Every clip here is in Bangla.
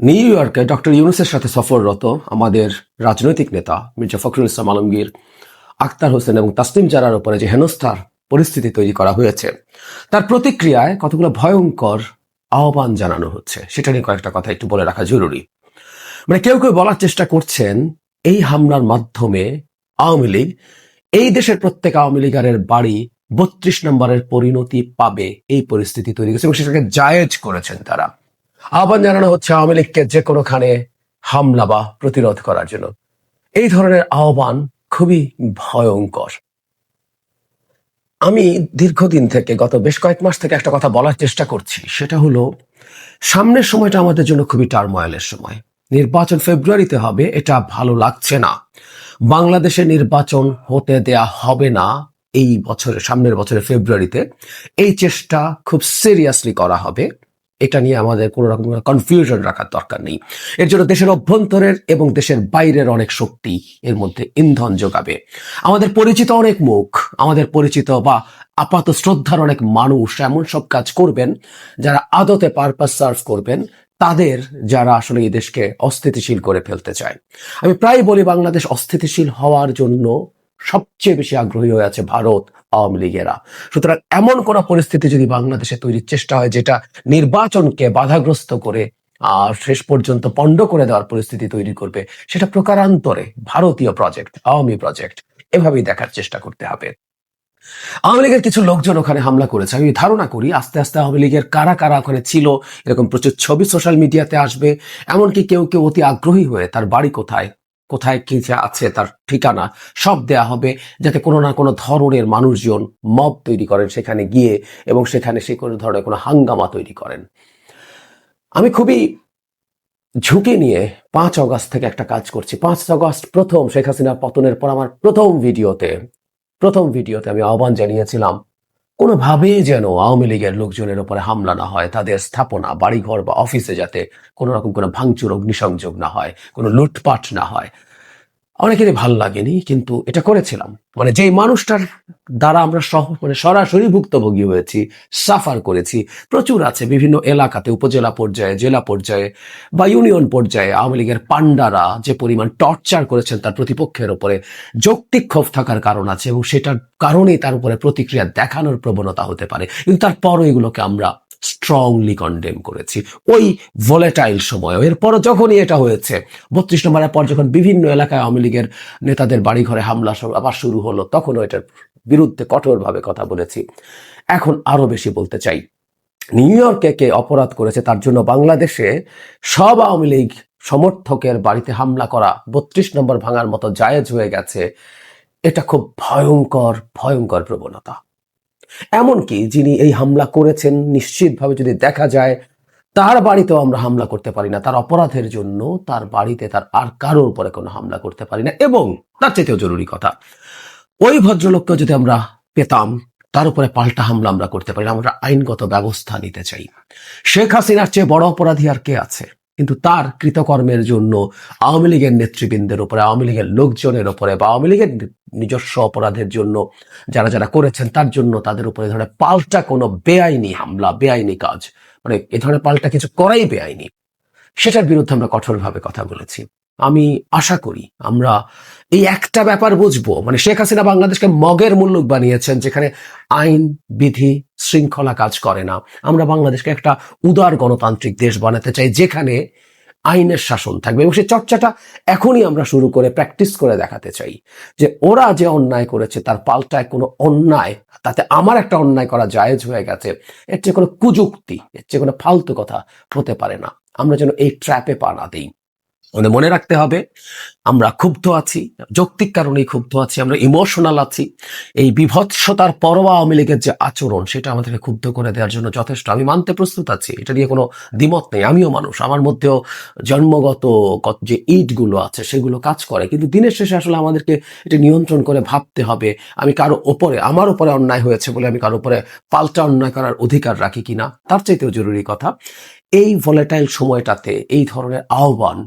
নিউ ইয়র্কে ডক্টর ইউনুসের সাথে সফররত আমাদের রাজনৈতিক নেতা মির্জা ফখরুল ইসলাম আলমগীর আক্তার হোসেন এবং তাসলিম জারার উপরে যে হেনস্থার পরিস্থিতি তৈরি করা হয়েছে, তার প্রতিক্রিয়ায় কতগুলো ভয়ঙ্কর আহ্বান জানানো হচ্ছে, সেটা নিয়ে কয়েকটা কথা একটু বলে রাখা জরুরি। মানে কেউ কেউ বলার চেষ্টা করছেন, এই হামলার মাধ্যমে আওয়ামী লীগ, এই দেশের প্রত্যেক আওয়ামী লীগারের বাড়ি বত্রিশ নম্বরের পরিণতি পাবে, এই পরিস্থিতি তৈরি করেছে এবং সেটাকে জায়েজ করেছেন তারা। আহ্বান জানানো হচ্ছে আওয়ামী লীগকে যে কোনোখানে হামলা বা প্রতিরোধ করার জন্য। এই ধরনের আহ্বান খুবই ভয়ঙ্কর। আমি দীর্ঘদিন থেকে, গত বেশ কয়েক মাস থেকে একটা কথা বলার চেষ্টা করছি। সেটা হলো, সামনের সময়টা আমাদের জন্য খুবই টার্ময়েলের সময়। নির্বাচন ফেব্রুয়ারিতে হবে, এটা ভালো লাগছে না। বাংলাদেশে নির্বাচন হতে দেয়া হবে না এই বছরে সামনের বছরের ফেব্রুয়ারিতে। এই চেষ্টা খুব সিরিয়াসলি করা হবে। এটা নিয়ে আমাদের কোনো রকম কনফিউশন রাখার দরকার নেই। এর জন্য দেশের অভ্যন্তরের এবং দেশের বাইরের অনেক শক্তি এর মধ্যে ইন্ধন যোগাবে। আমাদের পরিচিত অনেক মুখ, আমাদের পরিচিত বা আপাত শ্রদ্ধার অনেক মানুষ এমন সব কাজ করবেন, যারা আদতে পারপাস সার্ভ করবেন, তাদের যারা আসলে এই দেশকে অস্থিতিশীল করে ফেলতে চায়। আমি প্রায় বলি বাংলাদেশ অস্থিতিশীল হওয়ার জন্য সবচেয়ে বেশি আগ্রহী হয়ে আছে ভারত আওয়ামী লীগেরা। সুতরাং এমন কোন পরিস্থিতি যদি বাংলাদেশে তৈরির চেষ্টা হয়, যেটা নির্বাচনকে বাধাগ্রস্ত করে আর শেষ পর্যন্ত পণ্ড করে দেওয়ার পরিস্থিতি তৈরি করবে, সেটা প্রকারান্তরে ভারতীয় প্রজেক্ট আওয়ামী প্রজেক্ট এভাবেই দেখার চেষ্টা করতে হবে। আওয়ামী লীগের কিছু লোকজন ওখানে হামলা করেছে। আমি ধারণা করি আস্তে আস্তে আওয়ামী লীগের কারা কারা ওখানে ছিল, এরকম প্রচুর ছবি সোশ্যাল মিডিয়াতে আসবে, এমনকি কেউ কেউ অতি আগ্রহী হয়ে তার বাড়ি কোথায় কোথায় কি আছে তার ঠিকানা সব দেয়া হবে যাতে কোনো না কোনো ধরনের মানুষজন মব তৈরি করেন সেখানে গিয়ে এবং সেখানে সে কোনো ধরনের কোনো হাঙ্গামা তৈরি করেন। আমি খুবই ঝুঁকি নিয়ে পাঁচ অগস্ট থেকে একটা কাজ করছি। পাঁচ অগস্ট প্রথম শেখ হাসিনার পতনের পর আমার প্রথম ভিডিওতে প্রথম ভিডিওতে আমি আহ্বান জানিয়েছিলাম কোনোভাবেই যেন আওয়ামী লীগের লোকজনের ওপরে হামলা না হয়, তাদের স্থাপনা, বাড়িঘর বা অফিসে যাতে কোনো রকম কোনো ভাঙচুর, অগ্নিসংযোগ না হয়, কোনো লুটপাট না হয়। অনেকেরই ভালো লাগেনি, কিন্তু এটা করেছিলাম। মানে যেই মানুষটার দ্বারা আমরা সহ মানে সরাসরি ভুক্তভোগী হয়েছি, সাফার করেছি, প্রচুর আছে বিভিন্ন এলাকাতে, উপজেলা পর্যায়ে, জেলা পর্যায়ে বা ইউনিয়ন পর্যায়ে আওয়ামী লীগের পান্ডারা যে পরিমাণ টর্চার করেছেন তার প্রতিপক্ষের ওপরে যৌক্তিক ক্ষোভ থাকার কারণ আছে এবং সেটার কারণেই তার উপরে প্রতিক্রিয়া দেখানোর প্রবণতা হতে পারে। কিন্তু তারপরও এগুলোকে আমরা স্ট্রংলি কন্ডেম করেছি। ওই ভোলেটাইল সময়। এরপরও যখনই এটা হয়েছে, বত্রিশ নম্বরের পর যখন বিভিন্ন এলাকায় আওয়ামী লীগের নেতাদের বাড়িঘরে হামলা আবার শুরু হলো, তখনও এটার বিরুদ্ধে কঠোরভাবে কথা বলেছি। এখন আরও বেশি বলতে চাই। নিউ ইয়র্কে কে অপরাধ করেছে তার জন্য বাংলাদেশে সব আওয়ামী লীগ সমর্থকের বাড়িতে হামলা করা বত্রিশ নম্বর ভাঙার মতো জায়েজ হয়ে গেছে, এটা খুব ভয়ঙ্কর ভয়ঙ্কর প্রবণতা। এমনকি যিনি এই হামলা করেছেন নিশ্চিতভাবে যদি দেখা যায় তার বাড়িতেও আমরা হামলা করতে পারি না। তার অপরাধের জন্য তার বাড়িতে তার আর কারোর উপরে কোনো হামলা করতে পারি না এবং তার চাইতেও জরুরি কথা ওই ভদ্রলোককে যদি আমরা পেতাম তার উপরে পাল্টা হামলা আমরা করতে পারি না, আমরা আইনগত ব্যবস্থা নিতে চাই। শেখ হাসিনার চেয়ে বড় অপরাধী আর কে আছে? কিন্তু তার কৃতকর্মের জন্য আওয়ামী লীগের নেতৃবৃন্দের উপরে, আওয়ামী লীগের লোকজনের উপরে বা আওয়ামী লীগের নিজস্ব অপরাধের জন্য যারা যারা করেছেন, তার জন্য তাদের উপরে ধরনের পাল্টা কোনো বেআইনি হামলা, বেআইনি কাজ মানে এ ধরনের পাল্টা কিছু করাই বেআইনি। সেটার বিরুদ্ধে আমরা কঠোরভাবে কথা বলেছি। আমি আশা করি আমরা এই একটা ব্যাপার বুঝব। মানে শেখ হাসিনা বাংলাদেশকে মগের মুল্লুক বানিয়েছেন যেখানে আইন, বিধি, শৃঙ্খলা কাজ করে না। আমরা বাংলাদেশকে একটা উদার গণতান্ত্রিক দেশ বানাতে চাই যেখানে আইনের শাসন থাকবে এবং সেই চর্চাটা এখনই আমরা শুরু করে প্র্যাকটিস করে দেখাতে চাই যে ওরা যে অন্যায় করেছে তার পাল্টায় কোনো অন্যায়, তাতে আমার একটা অন্যায় করা জায়েজ হয়ে গেছে, এর চেয়ে কোনো কুযুক্তি, এর চেয়ে কোনো ফালতু কথা হতে পারে না। আমরা যেন এই ট্র্যাপে পা না দিই। আমাদের মনে রাখতে হবে, আমরা ক্ষুব্ধ আছি, যৌক্তিক কারণেই ক্ষুব্ধ আছি, আমরা ইমোশনাল আছি। এই বিভৎসতার পরোয়া আওয়ামী লীগের যে আচরণ, সেটা আমাদেরকে ক্ষুব্ধ করে দেওয়ার জন্য যথেষ্ট। আমি মানতে প্রস্তুত আছি, এটা নিয়ে কোনো দ্বিমত নেই। আমিও মানুষ, আমার মধ্যেও জন্মগত যে ইটগুলো আছে, সেগুলো কাজ করে। কিন্তু দিনের শেষে আসলে আমাদেরকে এটা নিয়ন্ত্রণ করে ভাবতে হবে, আমি কারও ওপরে, আমার ওপরে অন্যায় হয়েছে বলে আমি কারও ওপরে পাল্টা অন্যায় করার অধিকার রাখি কিনা, তার চাইতেও জরুরি কথা। এই ভলেটাইল সময়টাতে এই ধরনের আহ্বান,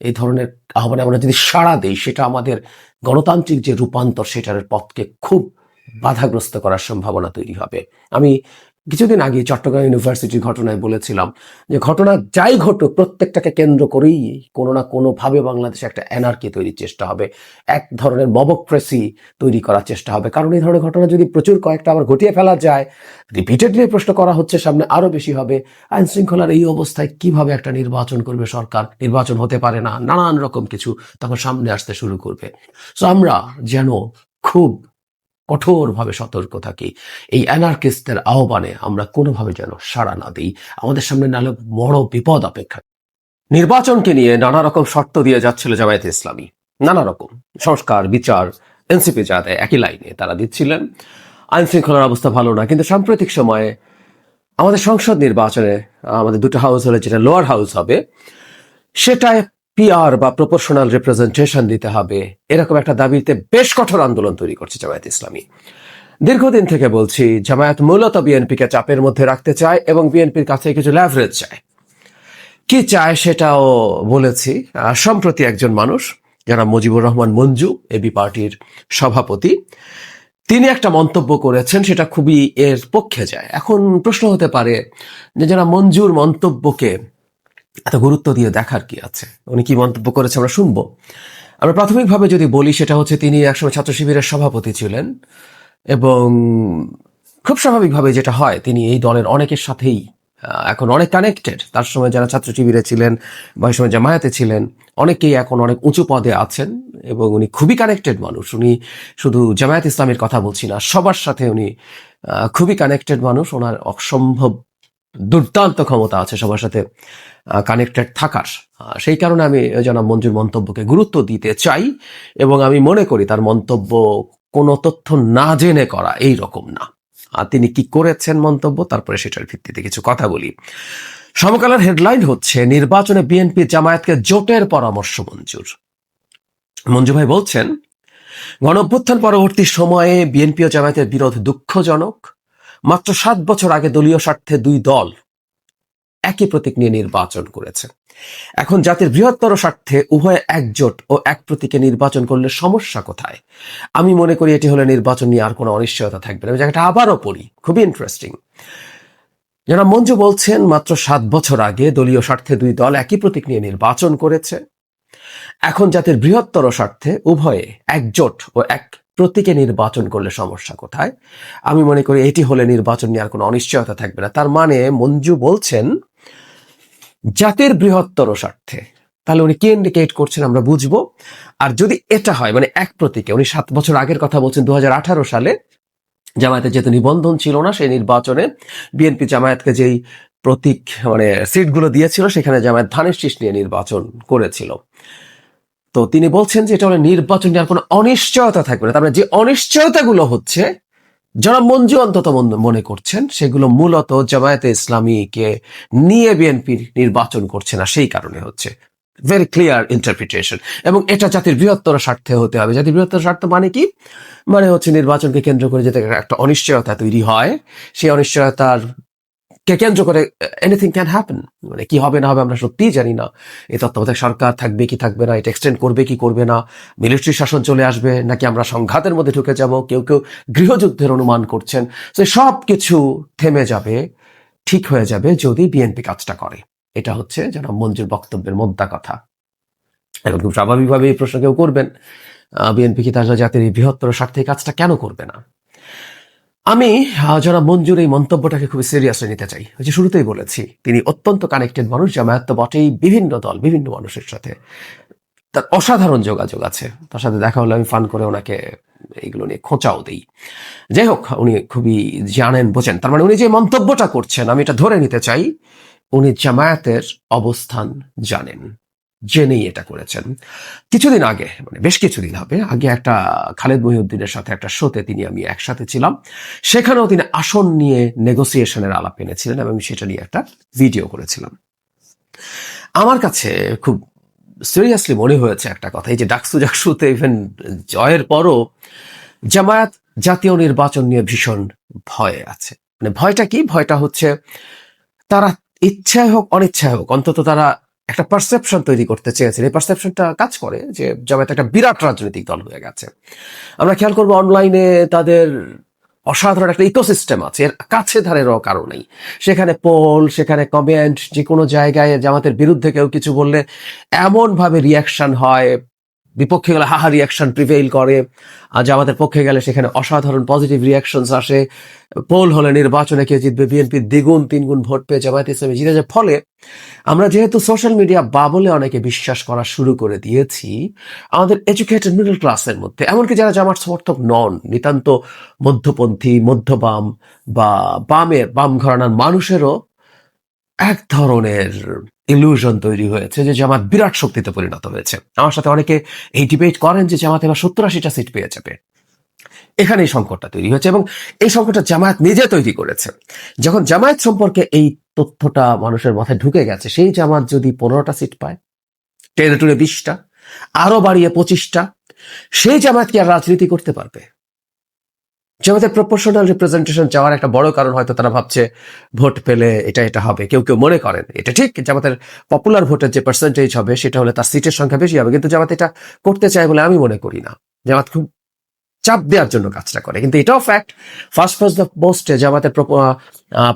এই ধরনের আহ্বানে আমরা যদি সাড়া দিই, সেটা আমাদের গণতান্ত্রিক যে রূপান্তর, সেটার পথকে খুব বাধাগ্রস্ত করার সম্ভাবনা তৈরি হবে। আমি কিছুদিন আগে চট্টগ্রাম ইউনিভার্সিটির ঘটনায় বলেছিলাম যে ঘটনা যাই ঘটুক, প্রত্যেকটাকে কেন্দ্র করেই কোনো না কোনো ভাবে বাংলাদেশে একটা এনআরকি তৈরির চেষ্টা হবে, এক ধরনের মবক্রেসি তৈরি করার চেষ্টা হবে। কারণ এই ধরনের ঘটনা যদি প্রচুর কয়েকটা আবার ঘটিয়ে ফেলা যায় রিপিটেডলি প্রশ্ন করা হচ্ছে, সামনে আরও বেশি হবে। আইন শৃঙ্খলার এই অবস্থায় কীভাবে একটা নির্বাচন করবে সরকার? নির্বাচন হতে পারে না, নানান রকম কিছু তখন সামনে আসতে শুরু করবে। সো আমরা যেন খুব কঠোরভাবে সতর্ক থাকি। এই অ্যানার্কিস্টদের আহ্বানে আমরা কোনোভাবে যেন সাড়া না দিই। আমাদের সামনে নাহলে বড় বিপদ অপেক্ষা নির্বাচনকে নিয়ে নানা রকম শর্ত দিয়ে যাচ্ছিল জামায়াতে ইসলামী। নানা রকম সংস্কার, বিচার, এনসিপি যাতে একই লাইনে তারা দিচ্ছিলেন। আইন শৃঙ্খলার অবস্থা ভালো না, কিন্তু সাম্প্রতিক সময়ে আমাদের সংসদ নির্বাচনে আমাদের দুটো হাউস হলে যেটা লোয়ার হাউস হবে, সেটায় পিআর বা প্রপোর্শনাল রিপ্রেজেন্টেশন দিতে হবে। এরকম একটা দাবিতে বেশ কঠোর আন্দোলন তৈরি করছে জামায়াত ইসলামী। দীর্ঘদিন থেকে বলছি, জামায়াত মূলত বিএনপিকে চাপের মধ্যে রাখতে চায় এবং বিএনপির কাছে কিছু ল্যাভারেজ চায়। কি চায় সেটাও বলেছি। সম্প্রতি একজন মানুষ যারা মুজিবুর রহমান মঞ্জু এবি পার্টির সভাপতি, তিনি একটা মন্তব্য করেছেন, সেটা খুবই এর পক্ষে যায়। এখন প্রশ্ন হতে পারে যে যারা মঞ্জুর মন্তব্যকে এত গুরুত্ব দিয়ে দেখার কি আছে? উনি কি মন্তব্য করেছে আমরা শুনব। আমরা প্রাথমিকভাবে যদি বলি, সেটা হচ্ছে তিনি একসময় ছাত্র শিবিরের সভাপতি ছিলেন এবং খুব স্বাভাবিকভাবে যেটা হয়, তিনি এই দলের অনেকের সাথেই এখন অনেক কানেক্টেড তার সময় যারা ছাত্র শিবিরে ছিলেন বা ওই সময় জামায়াতে ছিলেন, অনেকেই এখন অনেক উঁচু পদে আছেন এবং উনি খুবই কানেক্টেড মানুষ। উনি শুধু জামায়াত ইসলামের কথা বলছি না, সবার সাথে উনি খুবই কানেক্টেড মানুষ। ওনার অসম্ভব দুর্দান্ত ক্ষমতা আছে সবার সাথে কানেক্টেড থাকার। সেই কারণে আমি জনাব মঞ্জুর মন্তব্যকে গুরুত্ব দিতে চাই এবং আমি মনে করি তার মন্তব্য কোনো তথ্য না জেনে করা এই রকম না। আর তিনি কি করেছেন মন্তব্য, তারপরে সেটার ভিত্তিতে কিছু কথা বলি। সমকালের হেডলাইন হচ্ছে, নির্বাচনে বিএনপি জামায়াতকে জোটের পরামর্শ মঞ্জুর। মঞ্জু ভাই বলছেন গণ অভ্যুত্থান পরবর্তী সময়ে বিএনপি ও জামায়াতের বিরোধ দুঃখজনক। মাত্র সাত বছর আগে দলীয় স্বার্থে দুই দল একই প্রতীক নিয়ে নির্বাচন করেছে। এখন জাতির বৃহত্তর স্বার্থে উভয় একজোট ও এক প্রতীকে নির্বাচন করলে সমস্যা কোথায়? আমি মনে করি এটি হলে নির্বাচন নিয়ে আর কোনো অনিশ্চয়তা থাকবে না। জায়গাটা আবারও পড়ি, খুবই ইন্টারেস্টিং যারা মঞ্জু বলছেন, মাত্র সাত বছর আগে দলীয় স্বার্থে দুই দল একই প্রতীক নিয়ে নির্বাচন করেছে। এখন জাতির বৃহত্তর স্বার্থে উভয়ে একজোট ও এক প্রতীকে নির্বাচন করলে সমস্যা কোথায়? আমি মনে করি এটি হলে নির্বাচন নিয়ে আর কোনো অনিশ্চয়তা থাকবে না। তার মানে মঞ্জু বলছেন, জাতির বৃহত্তর স্বার্থে। তাহলে উনি কি ইন্ডিকেট করছেন আমরা বুঝব? আর যদি এটা হয় মানে এক প্রতীকে, উনি সাত বছর আগের কথা বলছেন দু হাজার আঠারো সালে জামায়াতের যেহেতু নিবন্ধন ছিল না, সেই নির্বাচনে বিএনপি জামায়াতকে যেই প্রতীক মানে সিটগুলো দিয়েছিল, সেখানে জামায়াত ধানের শীষ নিয়ে নির্বাচন করেছিল। তো তিনি বলছেন যে এটা হলে নির্বাচন নিয়ে আর কোনো অনিশ্চয়তা থাকবে না। তার মানে যে অনিশ্চয়তাগুলো হচ্ছে যারা মঞ্জু অন্তত মনে করছেন, সেগুলো মূলত জামায়াতে ইসলামীকে নিয়ে বিএনপি নির্বাচন করছে না, সেই কারণে হচ্ছে। ভেরি ক্লিয়ার ইন্টারপ্রিটেশন এবং এটা জাতির বৃহত্তর স্বার্থে হতে হবে। জাতির বৃহত্তর স্বার্থ মানে কি? মানে হচ্ছে নির্বাচনকে কেন্দ্র করে যাতে একটা অনিশ্চয়তা তৈরি হয়, সেই অনিশ্চয়তার কেন্দ্র করে এনিথিং ক্যান হ্যাপেন মানে কি হবে না হবে আমরা সত্যিই জানি না। এই তত্ত্বাবধায়ক সরকার থাকবে কি থাকবে না, এটা এক্সটেন্ড করবে কি করবে না মিলিটারি শাসন চলে আসবে, নাকি আমরা সংঘাতের মধ্যে ঢুকে যাব, কেউ কেউ গৃহযুদ্ধের অনুমান করছেন। তো সব কিছু থেমে যাবে, ঠিক হয়ে যাবে যদি বিএনপি কাজটা করে। এটা হচ্ছে যেন মঞ্জুর বক্তব্যের মোদ্দা কথা। এখন খুব স্বাভাবিকভাবে এই প্রশ্ন কেউ করবেন বিএনপি কি তার জাতির বৃহত্তর স্বার্থে কাজটা কেন করবে না? আমি যারা মঞ্জুর এই মন্তব্যটাকে খুবই সিরিয়াসলি নিতে চাই। যে শুরুতেই বলেছি, তিনি অত্যন্ত কানেক্টেড মানুষ, জামায়াত তো বটেই, বিভিন্ন দল, বিভিন্ন মানুষের সাথে। তার অসাধারণ যোগাযোগ আছে। তার সাথে দেখা হলে আমি ফান করে ওনাকে এইগুলো নিয়ে খোঁচাও দিই। যাই হোক, উনি খুবই জানেন, বোঝেন। তার মানে উনি যে মন্তব্যটা করছেন, আমি এটা ধরে নিতে চাই, উনি জামায়াতের অবস্থান জানেন। জেনেই এটা করেছেন। কিছুদিন আগে মানে বেশ কিছুদিন হবে, আগে একটা খালেদ মহিউদ্দিনের সাথে একটা শোতে তিনি আমি একসাথে ছিলাম। সেখানেও তিনি আসন নিয়ে নেগোসিয়েশনের আলাপ এনেছিলেন এবং আমি সেটা নিয়ে একটা ভিডিও করেছিলাম। আমার কাছে খুব সিরিয়াসলি মনে হয়েছে একটা কথা, এই যে ডাকসু জাকসুতে ইভেন জয়ের পরও জামায়াত জাতীয় নির্বাচন নিয়ে ভীষণ ভয়ে আছে। মানে ভয়টা কি? ভয়টা হচ্ছে তারা ইচ্ছায় হোক, অনিচ্ছায় হোক, অন্তত তারা একটা পারসেপশন তৈরি করতে চেয়েছেন। এই পারসেপশনটা কাজ করে যে জামায়াত একটা বিরাট রাজনৈতিক দল হয়ে গেছে। আমরা খেয়াল করব অনলাইনে তাদের অসাধারণ একটা ইকোসিস্টেম আছে। এর কাছে ধারের কারও নেই। সেখানে পোল সেখানে কমেন্ট যে কোনো জায়গায় জামাতের বিরুদ্ধে কেউ কিছু বললে এমনভাবে রিয়াকশন হয়। বিপক্ষে গেলে হাহা রিয়াকশন প্রিভেইল করে। জামাতের পক্ষে গেলে সেখানে অসাধারণ পজিটিভ রিয়াকশনস আসে। পোল হলে নির্বাচনে কে জিতবে? বিএনপি দ্বিগুণ, তিনগুণ ভোট পেয়ে জামায়াত ইসলামী জিতে যায়। ফলে আমরা যেহেতু সোশ্যাল মিডিয়া বাবলে অনেকে বিশ্বাস করা শুরু করে দিয়েছি, আমাদের এডুকেটেড মিডল ক্লাসের মধ্যে, এমনকি যারা জামাত সমর্থক নন, নিতান্ত মধ্যপন্থী, মধ্যবাম বা বামের, বাম ঘরানার মানুষেরও এক ধরনের ইলিউশন তৈরি হয়েছে যে জামাত বিরাট শক্তিতে পরিণত হয়েছে। আমার সাথে অনেকে এই ডিবেট করেন যে জামাত এবার সত্তর আশিটা সিট পেয়ে যাবে। এখানে এই সংকটটা তৈরি হয়েছে এবং এই সংকটটা জামায়াত নিজে তৈরি করেছে। যখন জামায়াত সম্পর্কে এই তথ্যটা মানুষের মাথায় ঢুকে গেছে, সেই জামাত যদি পনেরোটা সিট পায়, টেনে টুনে বিশটা, আরও বাড়িয়ে পঁচিশটা, সেই জামায়াত কি আর রাজনীতি করতে পারবে? জামাতের প্রপোর্শনাল রিপ্রেজেন্টেশন চাওয়ার একটা বড় কারণ হয়তো তারা ভাবছে, ভোট পেলে এটা এটা হবে। কেউ কেউ মনে করেন, এটা ঠিক, জামাতের পপুলার ভোটের যে পার্সেন্টেজ হবে, সেটা হলে তার সিটের সংখ্যা বেশি হবে, কিন্তু জামাত এটা করতে চায় বলে আমি মনে করি না। জামাত খুব চাপ দেওয়ার জন্য কাজটা করে। কিন্তু এটাও ফ্যাক্ট ফার্স্ট ফার্স্ট দ্য পোস্টে জামাতে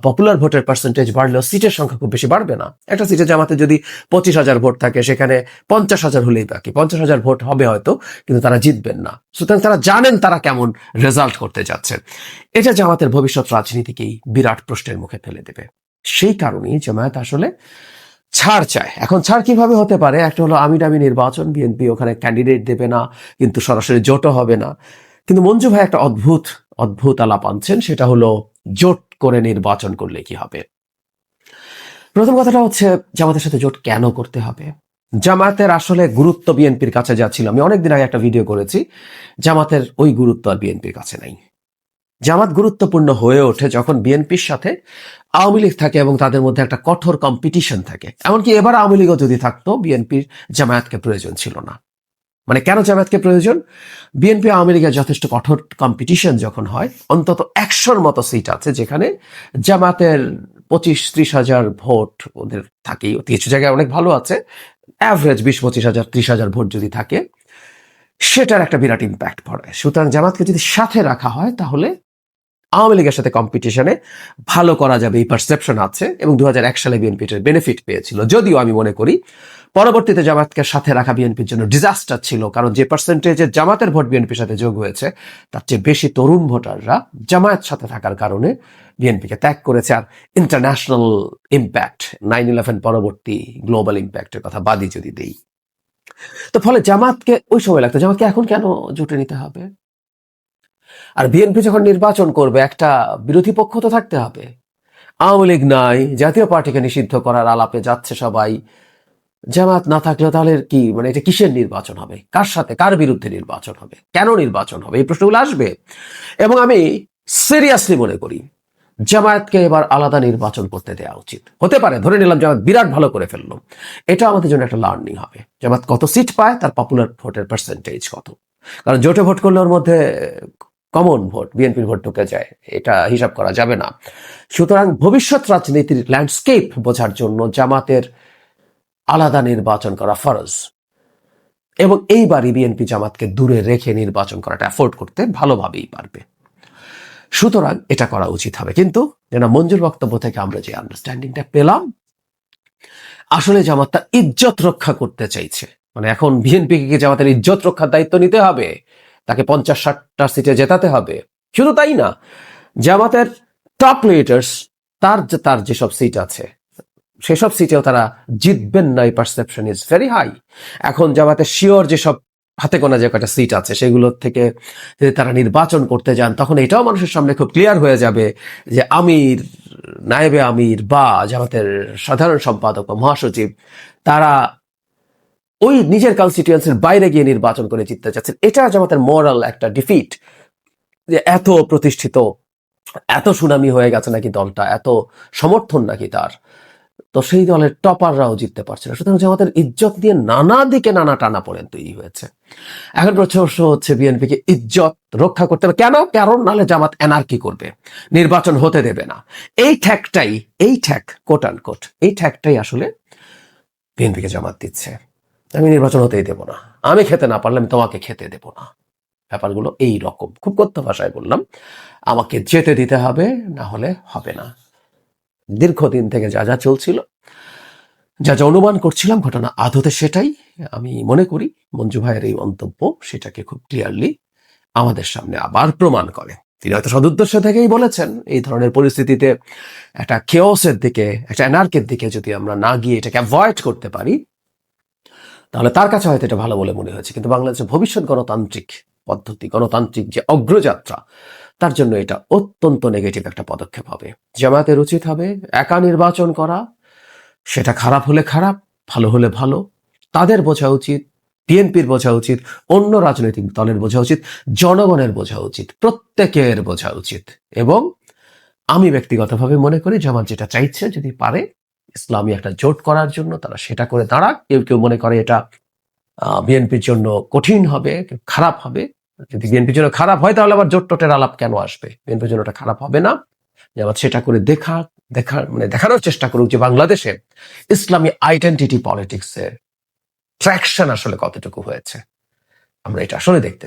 পপুলার ভোটের পার্সেন্টেজ বাড়লেও সিটের সংখ্যা খুব বেশি বাড়বে না। একটা সিটে জামাতে যদি পঁচিশ হাজার ভোট থাকে, সেখানে পঞ্চাশ হাজার হলেই বাকি পঞ্চাশ হাজার ভোট হবে হয়তো, কিন্তু তারা জিতবেন না। সুতরাং তারা জানেন তারা কেমন রেজাল্ট করতে যাচ্ছেন এটা জামাতের ভবিষ্যৎ রাজনীতিকেই বিরাট প্রশ্নের মুখে ফেলে দেবে। সেই কারণেই জামায়াত আসলে ছাড় চায়। এখন ছাড় কীভাবে হতে পারে? একটা হলো আমি ডামি নির্বাচন, বিএনপি ওখানে ক্যান্ডিডেট দেবে না, কিন্তু সরাসরি জোটও হবে না। কিন্তু মঞ্জু ভাই একটা অদ্ভুত অদ্ভুত আলাপ আনছেন, সেটা হলো জোট করে নির্বাচন করলে কি হবে? প্রথম কথাটা হচ্ছে জামাতের সাথে জোট কেন করতে হবে? জামাতের আসলে গুরুত্ব বিএনপির কাছে যা ছিল আমি অনেকদিন আগে একটা ভিডিও করেছি, জামাতের ওই গুরুত্ব আর বিএনপির কাছে নাই। জামাত গুরুত্বপূর্ণ হয়ে ওঠে যখন বিএনপির সাথে আওয়ামী লীগ থাকে এবং তাদের মধ্যে একটা কঠোর কম্পিটিশন থাকে। এমনকি এবার আওয়ামী লীগও যদি থাকতো, বিএনপির জামায়াতকে প্রয়োজন ছিল না। মানে কেন জামায়াতকে প্রয়োজন? বিএনপি আওয়ামী লীগের যথেষ্ট কঠোর কম্পিটিশন যখন হয়, অন্তত একশোর মতো সিট আছে যেখানে জামাতের পঁচিশ ত্রিশ হাজার ভোট ওদের থাকেই। কিছু জায়গায় অনেক ভালো আছে অ্যাভারেজ বিশ, পঁচিশ হাজার, ত্রিশ হাজার ভোট যদি থাকে, সেটার একটা বিরাট ইম্প্যাক্ট পড়ে। সুতরাং জামাতকে যদি সাথে রাখা হয়, তাহলে আওয়ামী লীগের সাথে কম্পিটিশনে ভালো করা যাবে, এই পারসেপশন আছে এবং দু হাজার এক সালে বিএনপি বেনিফিট পেয়েছিল। যদিও আমি মনে করি পরবর্তীতে জামাতকে সাথে রাখা বিএনপির জন্য ডিজাস্টার ছিল, কারণ যে পার্সেন্টেজে জামাতের ভোট বিএনপির সাথে যোগ হয়েছে, তার চেয়ে বেশি তরুণ ভোটাররা জামায়াত সাথে থাকার কারণে বিএনপিকে ত্যাগ করেছে। আর ইন্টারন্যাশনাল ইম্প্যাক্ট নাইন ইলেভেন পরবর্তী গ্লোবাল ইম্প্যাক্টের কথা বাদই যদি দেই। তো ফলে জামাতকে, ওই সময় লাগতো, জামাতকে এখন কেন জুটে নিতে হবে? আর বিএনপি যখন নির্বাচন করবে, একটা বিরোধী পক্ষ তো থাকতে হবে। আওয়ামী লীগ নাই, জাতীয় পার্টিকে নিষিদ্ধ করার আলাপে যাচ্ছে সবাই। জামাত না থাকলে তাহলে কি মানে এটা কিসের নির্বাচন হবে? কার সাথে? কার বিরুদ্ধে নির্বাচন হবে? কেন নির্বাচন হবে? এই প্রশ্নগুলো আসবে। এবং আমি সিরিয়াসলি মনে করি, জামায়াতকে এবার আলাদা নির্বাচন করতে দেওয়া উচিত। হতে পারে, ধরে নিলাম জামাত বিরাট ভালো করে ফেলল। এটা আমাদের জন্য একটা লার্নিং হবে। জামাত কত সিট পায়? তার পপুলার ভোটের পার্সেন্টেজ কত? কারণ জোটে ভোট করলে ওর মধ্যে কমন ভোট বিএনপির ভোট ঢুকে যায়। এটা হিসাব করা যাবে না। সুতরাং ভবিষ্যৎ রাজনীতির ল্যান্ডস্কেপ বোঝার জন্য জামাতের আলাদা নির্বাচন করা ফরজ। এবং এইবারই বিএনপি জামাতকে দূরে রেখে নির্বাচন করাটা অ্যাফোর্ড করতে ভালোভাবেই পারবে। সুতরাং এটা করা উচিত হবে। কিন্তু যেন মঞ্জুর বক্তব্য থেকে আমরা যে আন্ডারস্ট্যান্ডিংটা পেলাম, আসলে জামাত তার ইজ্জত রক্ষা করতে চাইছে। মানে এখন বিএনপিকে জামাতের ইজ্জত রক্ষার দায়িত্ব নিতে হবে? তাকে পঞ্চাশ ষাটটা সিটে জেতাতে হবে? শুধু তাই না, জামাতের টপ লিডার্স তার তার যেসব সিট আছে সেসব সিটেও তারা জিতবেন না, এই পারসেপশন ইজ ভেরি হাই এখন জামাতের শিওর যেসব হাতে গোনা যে কটা সিট আছে সেগুলোর থেকে যদি তারা নির্বাচন করতে যান, তখন এটাও মানুষের সামনে খুব ক্লিয়ার হয়ে যাবে যে আমির, নায়েবে আমির বা জামাতের সাধারণ সম্পাদক বা মহাসচিব, তারা ওই নিজের কনস্টিটিউয়েন্সির বাইরে গিয়ে নির্বাচন করে জিততে চাচ্ছেন এটা জামাতের মোরাল একটা ডিফিট যে এত প্রতিষ্ঠিত, এত সুনামি হয়ে গেছে নাকি দলটা, এত সমর্থন নাকি তার। তো সেই দলের টপাররাও জিততে পারছে না সুতরাং জামাতের ইজ্জত নিয়ে নানা দিকে নানা টানা পড়েন তৈরি হয়েছে। এখন প্রশ্ন হচ্ছে বিএনপিকে ইজ্জত রক্ষা করতে হবে। কেন? কারণ নালে জামাত এনার্কি করবে। নির্বাচন হতে দেবে না। এই ঠ্যাকটাই, এই ঠ্যাক কোট আন কোট এই ঠ্যাকটাই আসলে বিএনপিকে জামাত দিচ্ছে। আমি নির্বাচন হতেই দেব না। আমি খেতে না পারলে আমি তোমাকে খেতে দেব না। ব্যাপারগুলো এই রকম। খুব কথ্য ভাষায় বললাম, আমাকে যেতে দিতে হবে, না হলে হবে না। দীর্ঘদিন থেকে যা যা চলছিল, যা যা অনুমান করছিলাম, ঘটনা আদতে সেটাই। আমি মনে করি মঞ্জু ভাইয়ের এই মন্তব্য সেটাকে খুব ক্লিয়ারলি আমাদের সামনে আবার প্রমাণ করে। তিনি হয়তো সদুদ্দেশ্য থেকেই বলেছেন, এই ধরনের পরিস্থিতিতে একটা কেওসের দিকে, একটা অ্যানার্কের দিকে যদি আমরা না গিয়ে এটাকে অ্যাভয়েড করতে পারি, তাহলে তার কাছে হয়তো এটা ভালো বলে মনে হয়েছে। কিন্তু বাংলাদেশের ভবিষ্যৎ গণতান্ত্রিক পদ্ধতি, গণতান্ত্রিক যে অগ্রযাত্রা তার জন্য এটা অত্যন্ত নেগেটিভ একটা পদক্ষেপ হবে। জামায়াতের উচিত হবে, একা নির্বাচন করা, সেটা খারাপ হলে খারাপ, ভালো হলে ভালো। তাদের বোঝা উচিত, বিএনপির বোঝা উচিত, অন্য রাজনৈতিক দলের বোঝা উচিত, জনগণের বোঝা উচিত, প্রত্যেকের বোঝা উচিত। এবং আমি ব্যক্তিগতভাবে মনে করি জামাত যেটা চাইছে, যদি পারে, ইসলামী একটা জোট করার জন্য তারা সেটা করে দাঁড়াক। কেউ কেউ মনে করে এটা বিএনপির জন্য কঠিন হবে খারাপ হবে। যদি বিএনপির জন্য খারাপ হয়, তাহলে আবার জোট টোটের আলাপ কেন আসবে? বিএনপির জন্য ওটা খারাপ হবে না। জামাত সেটা করে দেখা দেখা মানে দেখানোর চেষ্টা করুক যে বাংলাদেশে ইসলামী আইডেন্টিটি পলিটিক্সের ট্র্যাকশন আসলে কতটুকু হয়েছে। আমরা এটা আসলে দেখতে